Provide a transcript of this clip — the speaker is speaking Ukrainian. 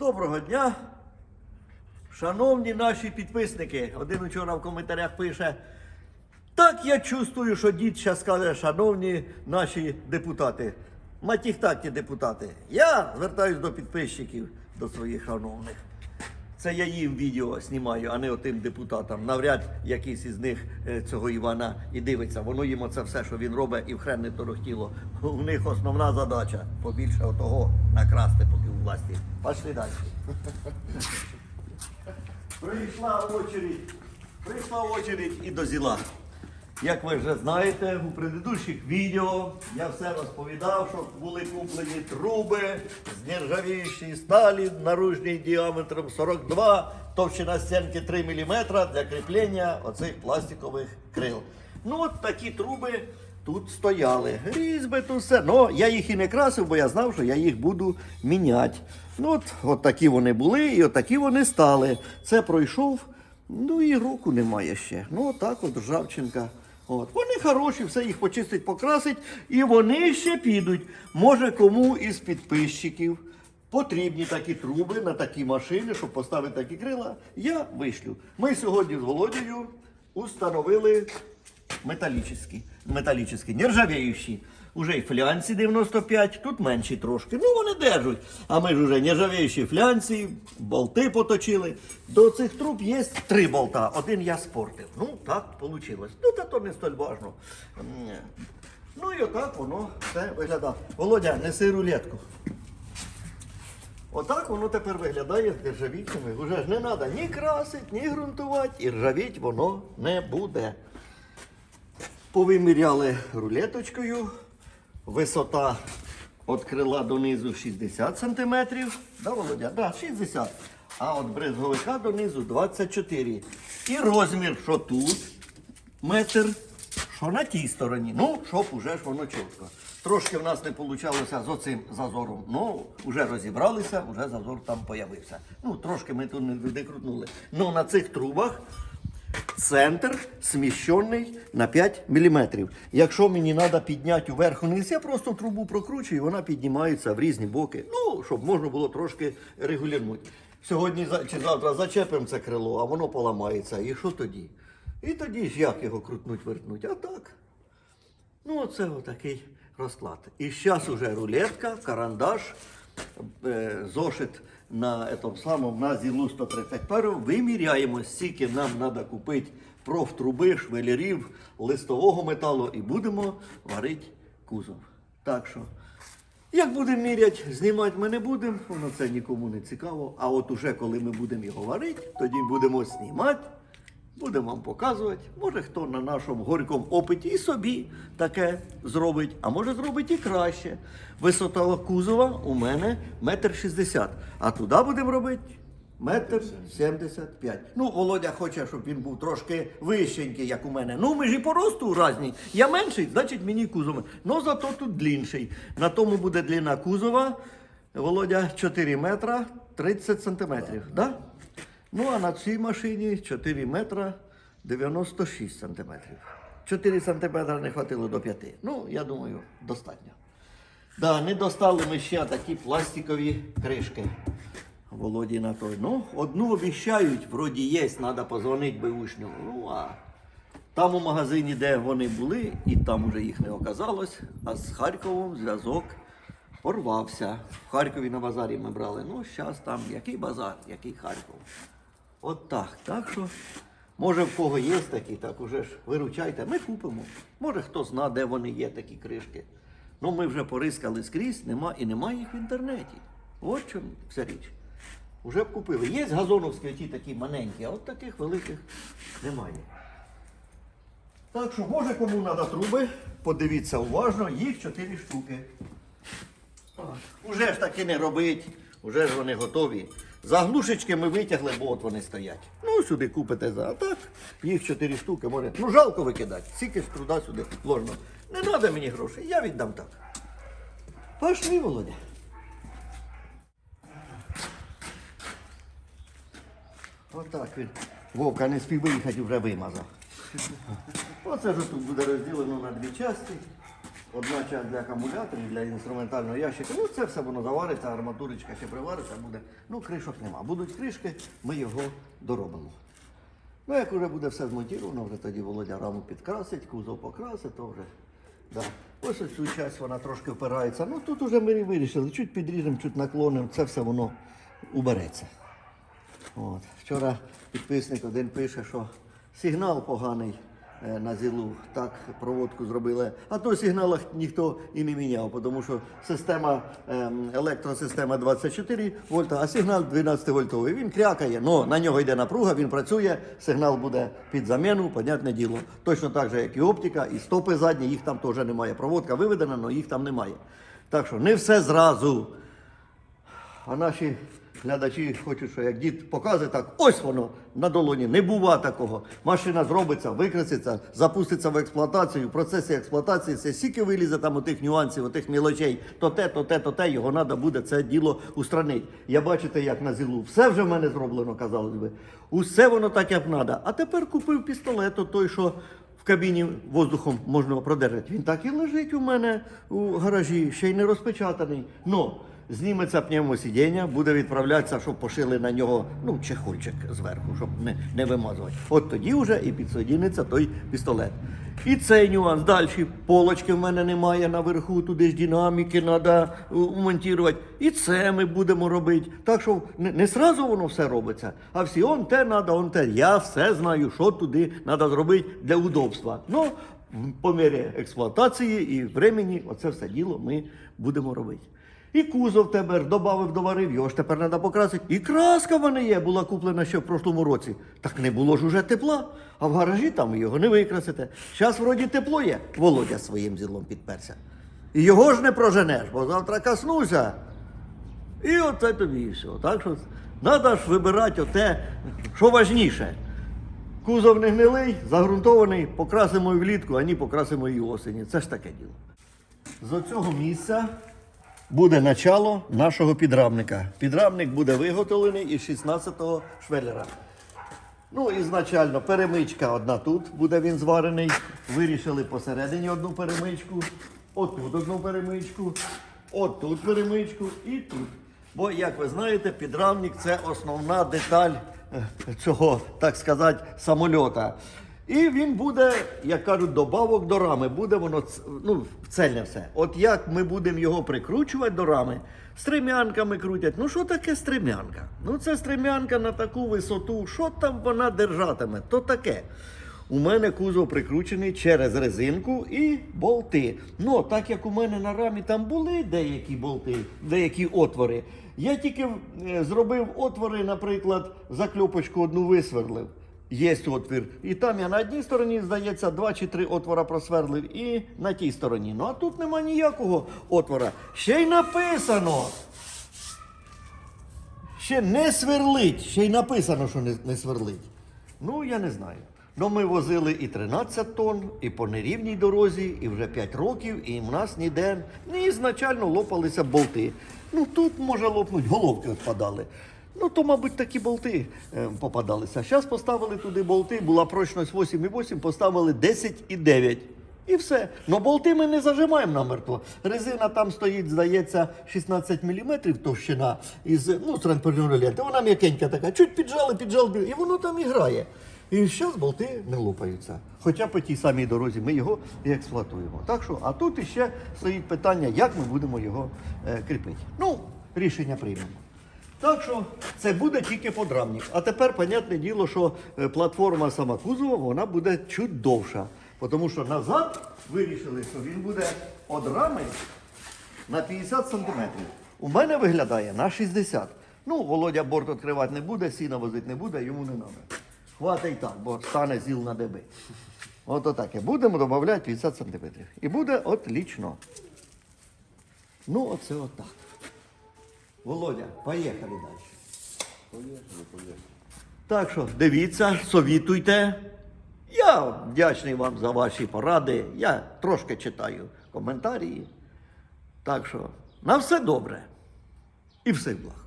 Доброго дня, шановні наші підписники. Один учора в коментарях пише. Так я чувствую, що дід зараз скаже, шановні наші депутати. Матіхтаті депутати. Я звертаюсь до підписчиків, до своїх шановних. Це я їм відео знімаю, а не отим депутатам. Навряд якийсь із них е, цього Івана і дивиться. Воно їм оце все, що він робить, і в хрен не торохтіло. У них основна задача побільше отого накрасти, поки у власті. Пішли далі. Прийшла очередь, прийшла очередь і до зіла. Як ви вже знаєте, у предыдущих відео я все розповідав, що були куплені труби з нержавіючої сталі наружній діаметром 42, товщина стінки 3 мм для кріплення оцих пластикових крил. Ну от такі труби тут стояли. Різьби тут все. Ну, я їх і не красив, бо я знав, що я їх буду міняти. Ну от, от такі вони були і от такі вони стали. Це пройшов. Ну і року немає ще. Ну отак от ржавчинка. От. Вони хороші, все їх почистить, покрасить, і вони ще підуть. Може, кому із підписчиків потрібні такі труби на такі машини, щоб поставити такі крила, я вишлю. Ми сьогодні з Володією установили металічні, металічні, нержавіючі. Уже й флянці 95, тут менші трошки. Ну вони держать. А ми ж уже нержавіючі флянці, болти поточили. До цих труб є три болта. Один я спортив. Ну так вийшло. Ну та то не столь важно. Ну і отак воно все виглядає. Володя, неси рулетку. Отак воно тепер виглядає з нержавійками. Уже ж не треба ні красити, ні ґрунтувати, і ржавіть воно не буде. Повиміряли рулеточкою. Висота від крила донизу 60 см. Да, Володя? Да, 60. А від брезговика донизу 24. І розмір, що тут метр, що на тій стороні. Ну, щоб уже ж воно чітко. Трошки в нас не вийшло з оцим зазором. Ну, вже розібралися, вже зазор там появився. Ну, трошки ми тут не викрутнули. Ну, на цих трубах Центр сміщений на 5 мм. Якщо мені треба підняти вверх вниз, я просто трубу прокручую, і вона піднімається в різні боки. Ну, щоб можна було трошки регулювати. Сьогодні чи завтра зачепимо це крило, а воно поламається. І що тоді? І тоді ж як його крутнуть, вертнуть? А так. Ну, оце отакий розклад. І зараз уже рулетка, карандаш, е, зошит на этом самому на зілу 131 виміряємо, скільки нам треба купити профтруби, швелерів, листового металу і будемо варити кузов. Так що, як будемо міряти, знімати ми не будемо, воно це нікому не цікаво. А от уже коли ми будемо його варити, тоді будемо знімати. Будемо вам показувати. Може хто на нашому горькому опиті і собі таке зробить, а може зробить і краще. Висота кузова у мене метр шістдесят, а туди будемо робити метр сімдесят п'ять. Ну, Володя хоче, щоб він був трошки вищенький, як у мене. Ну, ми ж і по росту різні. Я менший, значить мені кузов. Ну, зато тут длінший. На тому буде длина кузова. Володя 4 метра 30 сантиметрів. Да? Ну, а на цій машині 4 метра 96 сантиметрів. 4 сантиметра не хватило до 5. Ну, я думаю, достатньо. Да, не достали ми ще такі пластикові кришки. Володі на той. Ну, одну обіщають, вроді є, треба позвонити бивушню. Ну, а там у магазині, де вони були, і там уже їх не оказалось, а з Харковом зв'язок порвався. В Харкові на базарі ми брали. Ну, зараз там який базар, який Харків. От так. Так що, може, в кого є такі, так уже ж виручайте, ми купимо. Може, хто зна, де вони є, такі кришки. Ну, ми вже порискали скрізь, нема і немає їх в інтернеті. От чому вся річ. Уже б купили. Є газоновські ті такі маленькі, а от таких великих немає. Так що, може, кому треба труби, подивіться уважно, їх 4 штуки. Так. Уже ж таки не робить, уже ж вони готові. Заглушечки ми витягли, бо от вони стоять. Ну, сюди купите за. А так, їх 4 штуки може. Ну, жалко викидати. Скільки ж труда сюди вложено. Не треба мені грошей, я віддам так. Пошли, Володя. Отак він. Вовка не спів виїхати, вже вимазав. Оце ж тут буде розділено на дві частини. Одна часть для акумуляторів, для інструментального ящика. Ну це все воно завариться, арматурочка ще привариться буде. Ну, кришок нема. Будуть кришки, ми його доробимо. Ну, як вже буде все змонтовано, вже тоді Володя раму підкрасить, кузов покрасить, то вже. Да. Ось цю часть вона трошки впирається. Ну тут вже ми вирішили, чуть підріжемо, чуть наклонимо, це все воно убереться. От. Вчора підписник один пише, що сигнал поганий на зілу. Так проводку зробили. А той сигнал ніхто і не міняв, тому що система, ем, електросистема 24 вольта, а сигнал 12 вольтовий. Він крякає, але на нього йде напруга, він працює, сигнал буде під заміну, понятне діло. Точно так же, як і оптика, і стопи задні, їх там теж немає. Проводка виведена, але їх там немає. Так що не все зразу. А наші глядачі хочуть, що як дід показує так, ось воно на долоні. Не бува такого. Машина зробиться, викраситься, запуститься в експлуатацію. В процесі експлуатації це стільки вилізе там у тих нюансів, у тих мілочей, то те, то те, то те, його треба буде це діло устранити. Я бачите, як на зілу. Все вже в мене зроблено, казалось би. Усе воно так, як треба. А тепер купив пістолет, той, що в кабіні воздухом можна продержати. Він так і лежить у мене у гаражі, ще й не розпечатаний. Но зніметься пневмосидіння, буде відправлятися, щоб пошили на нього ну, чехольчик зверху, щоб не, не вимазувати. От тоді вже і підсодіниться той пістолет. І цей нюанс. Далі полочки в мене немає наверху, туди ж динаміки треба монтувати. І це ми будемо робити. Так що не, не сразу воно все робиться, а всі он те треба, он те. Я все знаю, що туди треба зробити для удобства. Ну, по мірі експлуатації і времени, оце все діло ми будемо робити. І кузов тепер додав, доварив, його ж тепер треба покрасити. І краска в мене є, була куплена ще в прошлому році. Так не було ж уже тепла, а в гаражі там його не викрасите. Зараз вроді тепло є. Володя своїм зілом підперся. І його ж не проженеш, бо завтра коснуся. І оце тобі і все. Так що треба ж вибирати оте, що важніше. Кузов не гнилий, загрунтований, покрасимо і влітку, а ні покрасимо і осені. Це ж таке діло. З цього місця буде начало нашого підрамника. Підрамник буде виготовлений із 16-го швеллера. Ну, ізначально перемичка одна тут буде він зварений. Вирішили посередині одну перемичку, отут одну перемичку, отут перемичку і тут. Бо, як ви знаєте, підрамник це основна деталь е, цього, так сказати, самольота. І він буде, як кажуть, добавок до рами. Буде воно ну, цельне все. От як ми будемо його прикручувати до рами, стремянками крутять. Ну що таке стремянка? Ну це стремянка на таку висоту. Що там вона держатиме? То таке. У мене кузов прикручений через резинку і болти. Ну, так як у мене на рамі там були деякі болти, деякі отвори. Я тільки е, зробив отвори, наприклад, закльопочку одну висверлив. Є отвір. І там я на одній стороні, здається, два чи три отвора просверлив, і на тій стороні. Ну а тут нема ніякого отвора. Ще й написано. Ще не сверлить, ще й написано, що не, не сверлить. Ну, я не знаю. Ну, ми возили і 13 тонн, і по нерівній дорозі, і вже 5 років, і в нас ніде не ізначально лопалися болти. Ну тут може лопнуть, головки відпадали. Ну, то, мабуть, такі болти е, попадалися. Зараз поставили туди болти, була прочність 8,8, поставили 10,9. І все. Но болти ми не зажимаємо намертво. Резина там стоїть, здається, 16 мм товщина із ну, транспортної ленти. Вона м'якенька така. Чуть піджали, піджали, і воно там і грає. І зараз болти не лопаються. Хоча по тій самій дорозі ми його і експлуатуємо. Так що, а тут іще стоїть питання, як ми будемо його е, кріпити. Ну, рішення приймемо. Так що це буде тільки подрамник. А тепер, понятне діло, що е, платформа сама кузова вона буде чуть довша. Тому що назад вирішили, що він буде од рами на 50 сантиметрів. У мене виглядає на 60. Ну, Володя борт відкривати не буде, сіна возити не буде, йому не треба. Хватить так, бо стане зіл на деби. От отаке. Будемо додавати 50 сантиметрів. І буде отлічно. Ну, оце отак. Володя, поїхали далі. Поїхали, поїхали. Так що дивіться, совітуйте. Я вдячний вам за ваші поради. Я трошки читаю коментарі. Так що на все добре і все благ.